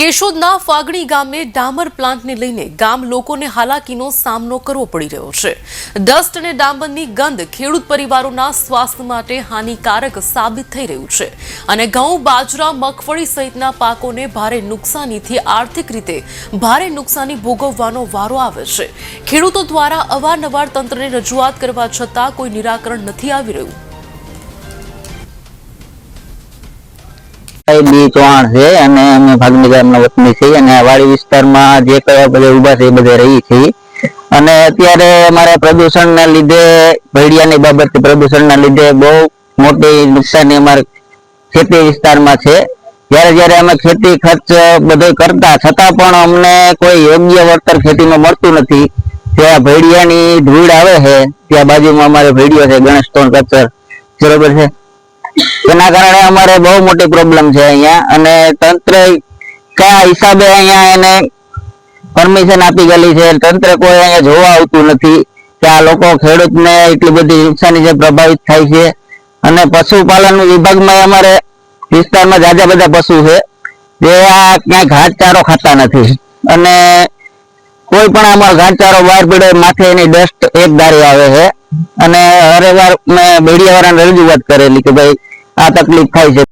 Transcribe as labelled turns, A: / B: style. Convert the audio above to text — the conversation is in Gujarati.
A: કેશોદના ફાગણી ગામે ડામર પ્લાન્ટને લઈને ગામ લોકોને હાલાકીનો સામનો કરવો પડી રહ્યો છે. ડસ્ટ અને ડામરની ગંધ ખેડૂત પરિવારોના સ્વાસ્થ્ય માટે હાનિકારક સાબિત થઈ રહ્યું છે. અને ઘઉં, બાજરા, મગફળી સહિતના પાકોને ભારે નુકસાનીથી આર્થિક રીતે ભારે નુકસાની ભોગવવાનો વારો આવે છે. ખેડૂતો દ્વારા અવારનવાર તંત્રને રજૂઆત કરવા છતાં કોઈ નિરાકરણ નથી આવી રહ્યું.
B: બી ચૌહાણ છે અને અમે ભાગની ગામના વતની અત્યારે અમારે પ્રદૂષણના લીધે, ભેડિયાની બાબતે પ્રદૂષણના લીધે બહુ મોટી નુકસાની અમારે ખેતી વિસ્તારમાં છે. જ્યારે જ્યારે અમે ખેતી ખર્ચ બધો કરતા, છતાં પણ અમને કોઈ યોગ્ય વળતર ખેતીમાં મળતું નથી. ત્યાં ભેડિયાની ધૂળ આવે છે. ત્યાં બાજુમાં અમારે ભેડિયો છે, ગણેશ સ્ટોન કચર. બરોબર છે? એના કારણે અમારે બહુ મોટી પ્રોબ્લેમ છે અહીંયા. અને તંત્ર કયા હિસાબે અહીંયા એને પરમિશન આપી ગયેલી છે? તંત્ર કોઈ અહીંયા જોવા આવતું નથી કે આ લોકો ખેડૂતને એટલી બધી નુકસાની છે પ્રભાવિત થાય છે. અને પશુપાલન વિભાગમાં અમારે વિસ્તારમાં જાજા બધા પશુ છે. જે આ ક્યાંય ઘાસચારો ખાતા નથી. અને કોઈ પણ અમારો ઘાસચારો બહાર પડે, માથે એની ડસ્ટ એક ધારી આવે છે. અને હરે વાર મેં બેડિયાવાળાને રજૂઆત કરેલી કે ભાઈ આ તકલીફ થાય છે.